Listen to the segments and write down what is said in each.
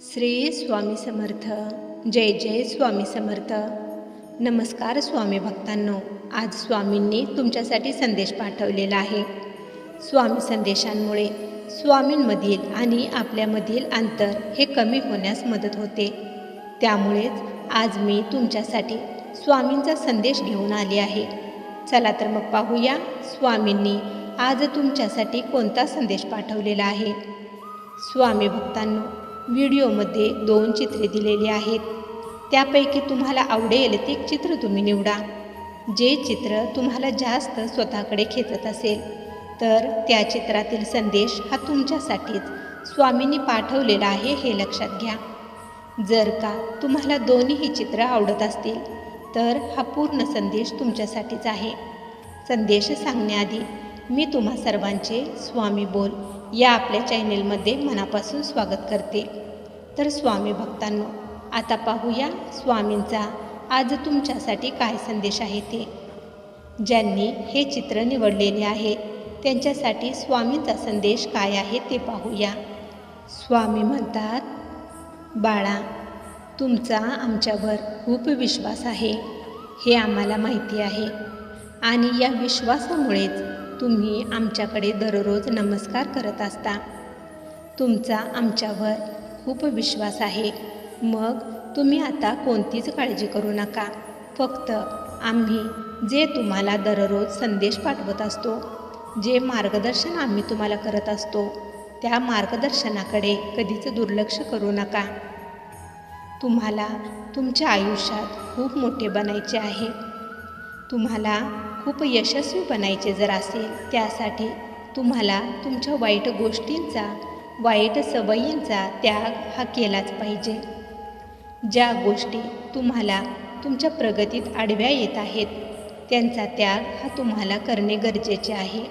श्री स्वामी समर्थ. जय जय स्वामी समर्थ. नमस्कार स्वामी भक्तांनो आज स्वामींनी तुमच्यासाठी संदेश पाठवलेला आहे. स्वामी संदेशांमुळे स्वामींमधील आणि आपल्यामधील अंतर हे कमी होण्यास मदत होते. त्यामुळेच आज मी तुमच्यासाठी स्वामींचा संदेश घेऊन आले आहे. चला तर मग पाहूया स्वामींनी आज तुमच्यासाठी कोणता संदेश पाठवलेला आहे. स्वामी भक्तांनो व्हिडिओमध्ये दोन चित्रे दिलेली आहेत. त्यापैकी तुम्हाला आवडेल ते एक चित्र तुम्ही निवडा. जे चित्र तुम्हाला जास्त स्वतःकडे खेचत असेल तर त्या चित्रातील संदेश हा तुमच्यासाठीच स्वामींनी पाठवलेला आहे हे लक्षात घ्या. जर का तुम्हाला दोन्हीही चित्र आवडत असतील तर हा पूर्ण संदेश तुमच्यासाठीच आहे. संदेश सांगण्याआधी मी तुम्हा सर्वांचे स्वामी बोल. या आपल्या चॅनेलमध्ये मनापासून स्वागत करते. तर स्वामी भक्तांनो आता पाहूया स्वामींचा आज तुमच्यासाठी काय संदेश आहे ते. ज्यांनी हे चित्र निवडलेले आहे त्यांच्यासाठी स्वामींचा संदेश काय आहे ते पाहूया. स्वामी म्हणतात बाळा तुमचा आमच्यावर खूप विश्वास आहे. हे आम्हाला माहिती आहे. आणि या विश्वासामुळेच तुम्ही आमच्याकडे दररोज नमस्कार करत असता. तुमचा आमच्यावर खूप विश्वास आहे. मग तुम्ही आता कोणतीच काळजी करू नका. फक्त आम्ही जे तुम्हाला दररोज संदेश पाठवत असतो जे मार्गदर्शन आम्ही तुम्हाला करत असतो त्या मार्गदर्शनाकडे कधीच दुर्लक्ष करू नका. तुम्हाला तुमच्या आयुष्यात खूप मोठे बनायचे आहे. तुम्हाला खूप यशस्वी बनायचे जर असेल त्यासाठी तुम्हाला तुमच्या वाईट गोष्टींचा वाईट सवयींचा त्याग हा केलाच पाहिजे. ज्या गोष्टी तुम्हाला तुमच्या प्रगतीत आडव्या येत आहेत त्यांचा त्याग हा तुम्हाला करणे गरजेचे आहे.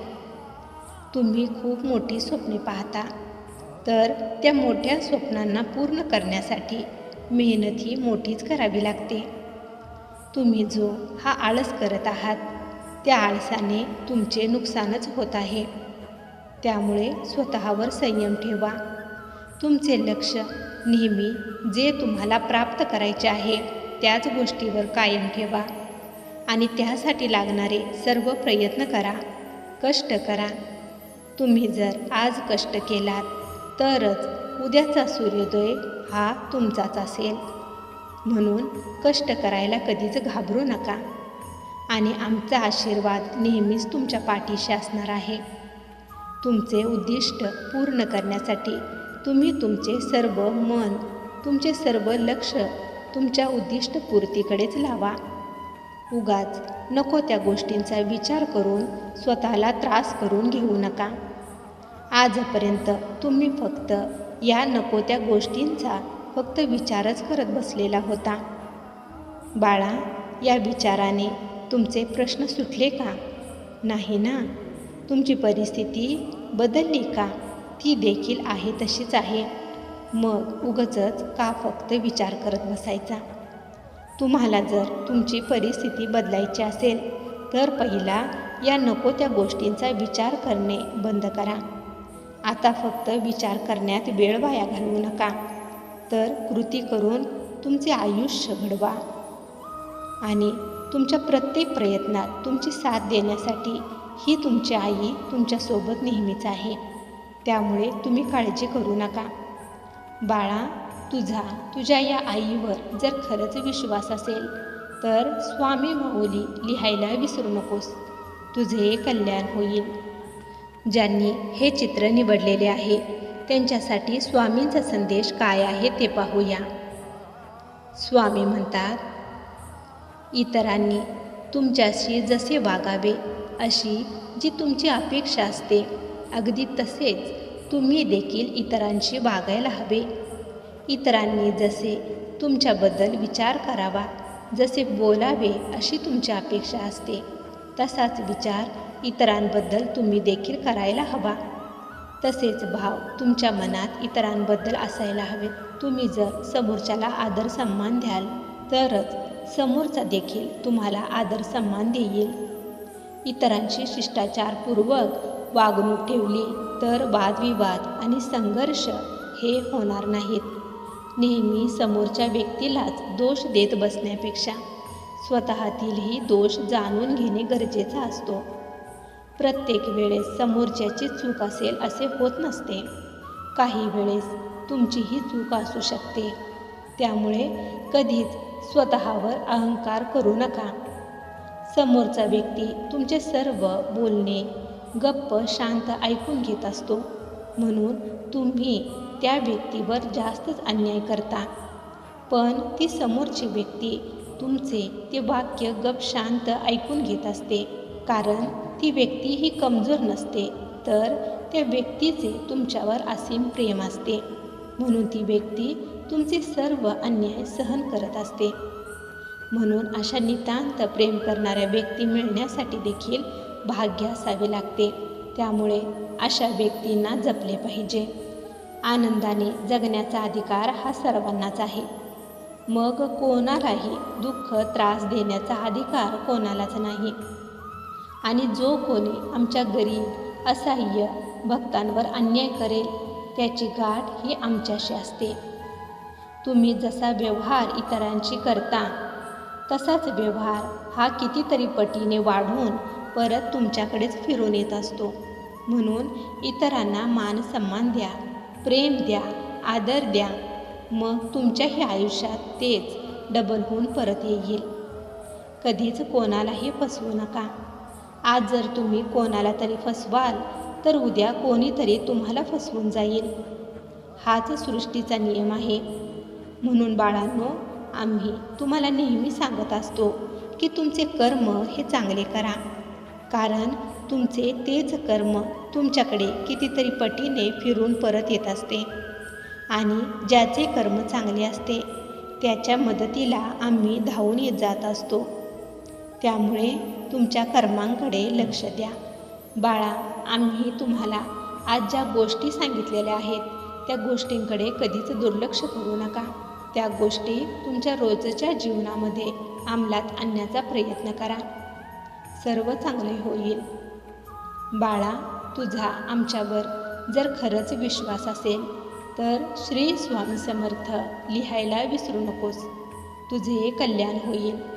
तुम्ही खूप मोठी स्वप्ने पाहता तर त्या मोठ्या स्वप्नांना पूर्ण करण्यासाठी मेहनत ही मोठीच करावी लागते. तुम्ही जो हा आळस करत आहात त्या आळसाने तुमचे नुकसानच होत आहे. त्यामुळे स्वतःवर संयम ठेवा. तुमचे लक्ष नेहमी जे तुम्हाला प्राप्त करायचे आहे त्याच गोष्टीवर कायम ठेवा. आणि त्यासाठी लागणारे सर्व प्रयत्न करा. कष्ट करा. तुम्ही जर आज कष्ट केलात तरच उद्याचा सूर्योदय हा तुमचाच असेल. म्हणून कष्ट करायला कधीच घाबरू नका. आणि आमचा आशीर्वाद नेहमीच तुमच्या पाठीशी असणार आहे. तुमचे उद्दिष्ट पूर्ण करण्यासाठी तुम्ही तुमचे सर्व मन तुमचे सर्व लक्ष तुमच्या उद्दिष्टपूर्तीकडेच लावा. उगाच नको त्या गोष्टींचा विचार करून स्वतःला त्रास करून घेऊ नका. आजपर्यंत तुम्ही फक्त या नको त्या गोष्टींचा फक्त विचारच करत बसलेला होता. बाळा या विचाराने तुमचे प्रश्न सुटले का? नाही ना? तुमची परिस्थिती बदलली का? ती देखील आहे तशीच आहे. मग उगचच का फक्त विचार करत बसायचा? तुम्हाला जर तुमची परिस्थिती बदलायची असेल तर पहिला या नको त्या गोष्टींचा विचार करणे बंद करा. आता फक्त विचार करण्यात वेळ वाया घालवू नका. तर कृती करून तुमचे आयुष्य घडवा. आणि तुमच्या प्रत्येक प्रयत्नात तुमची साथ देण्यासाठी ही तुमची आई तुमच्यासोबत नेहमीच आहे. त्यामुळे तुम्ही काळजी करू नका. बाळा तुझा तुझ्या या आईवर जर खरंच विश्वास असेल तर स्वामी माऊली लिहायला विसरू नकोस. तुझे कल्याण होईल. ज्यांनी हे चित्र निवडलेले आहे त्यांच्यासाठी स्वामींचा संदेश काय आहे ते पाहूया. स्वामी म्हणतात इतरांनी तुमच्याशी जसे वागावे अशी जी तुमची अपेक्षा असते अगदी तसेच तुम्ही देखील इतरांशी वागायला हवे. इतरांनी जसे तुमच्याबद्दल विचार करावा जसे बोलावे अशी तुमची अपेक्षा असते तसाच विचार इतरांबद्दल तुम्ही देखील करायला हवा. तसेच भाव तुमच्या मनात इतरांबद्दल असायला हवे तुम्ही जर समोरच्याला आदर सन्मान द्याल तरच समोरचा देखील तुम्हाला आदर सन्मान देईल. इतरांशी शिष्टाचारपूर्वक वागणूक ठेवली तर वादविवाद आणि संघर्ष हे होणार नाहीत. नेहमी समोरच्या व्यक्तीलाच दोष देत बसण्यापेक्षा स्वतःतीलही दोष जाणून घेणे गरजेचा असतो. प्रत्येक वेळेस समोरच्याची चूक असेल असे होत नसते. काही वेळेस तुमचीही चूक असू शकते. त्यामुळे कधीच स्वतःवर अहंकार करू नका. समोरचा व्यक्ती तुमचे सर्व बोलणे गप्प शांत ऐकून घेत असतो. म्हणून तुम्ही त्या व्यक्तीवर जास्तच अन्याय करता. पण ती समोरची व्यक्ती तुमचे ते वाक्य गप शांत ऐकून घेत असते. कारण ती व्यक्ती ही कमजोर नसते तर त्या व्यक्तीचे तुमच्यावर असीम प्रेम असते. म्हणून ती व्यक्ती तुमचे सर्व अन्याय सहन करत असते. म्हणून अशा नितांत प्रेम करणाऱ्या व्यक्ती मिळण्यासाठी देखील भाग्य असावे लागते. त्यामुळे अशा व्यक्तींना जपले पाहिजे. आनंदाने जगण्याचा अधिकार हा सर्वांनाच आहे. मग कोणालाही दुःख त्रास देण्याचा अधिकार कोणालाच नाही. आणि जो कोणी आमच्या गरीब असहाय्य भक्तांवर अन्याय करेल त्याची गाठ ही आमच्याशी असते. तुम्ही जसा व्यवहार इतरांशी करता तसाच व्यवहार हा कितीतरी पटीने वाढून परत तुमच्याकडेच फिरून येत असतो. म्हणून इतरांना मान सन्मान द्या प्रेम द्या आदर द्या. मग तुमच्याही आयुष्यात तेच डबल होऊन परत येईल. कधीच कोणालाही फसवू नका. आज जर तुम्ही कोणाला तरी फसवाल तर उद्या कोणीतरी तुम्हाला फसवून जाईल. हाच सृष्टीचा नियम आहे. म्हणून बाळांनो आम्ही तुम्हाला नेहमी सांगत असतो की तुमचे कर्म हे चांगले करा. कारण तुमचे तेच कर्म तुमच्याकडे कितीतरी पटीने फिरून परत येत असते. आणि ज्याचे कर्म चांगले असते त्याच्या मदतीला आम्ही धावून येत जात असतो. त्यामुळे तुमच्या कर्मांकडे लक्ष द्या. बाळा आम्ही तुम्हाला आज ज्या गोष्टी सांगितलेल्या आहेत त्या गोष्टींकडे कधीच दुर्लक्ष करू नका. त्या गोष्टी तुमच्या रोजच्या जीवनामध्ये अंमलात आणण्याचा प्रयत्न करा. सर्व चांगले होईल. बाळा तुझा आमच्यावर जर खरंच विश्वास असेल तर श्री स्वामी समर्थ लिहायला विसरू नकोस. तुझे कल्याण होईल.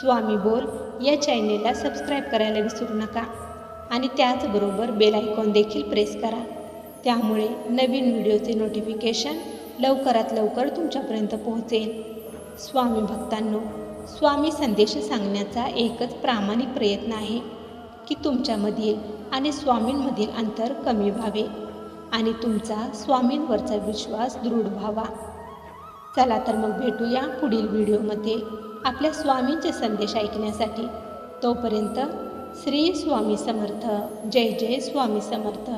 स्वामी बोल या चॅनेलला सबस्क्राईब करायला विसरू नका. आणि त्याचबरोबर बेल आयकॉन देखील प्रेस करा. त्यामुळे नवीन व्हिडिओचे नोटिफिकेशन लवकरात लवकर तुमच्यापर्यंत पोहोचेल. स्वामी भक्तांनो स्वामी संदेश सांगण्याचा एकच प्रामाणिक प्रयत्न आहे की तुमच्यामधील आणि स्वामींमधील अंतर कमी व्हावे आणि तुमचा स्वामींवरचा विश्वास दृढ व्हावा. चला तर मग भेटूया पुढील व्हिडिओमध्ये. आपल्या स्वामींचे संदेश ऐकण्यासाठी. तोपर्यंत श्री स्वामी समर्थ. जय जय स्वामी समर्थ.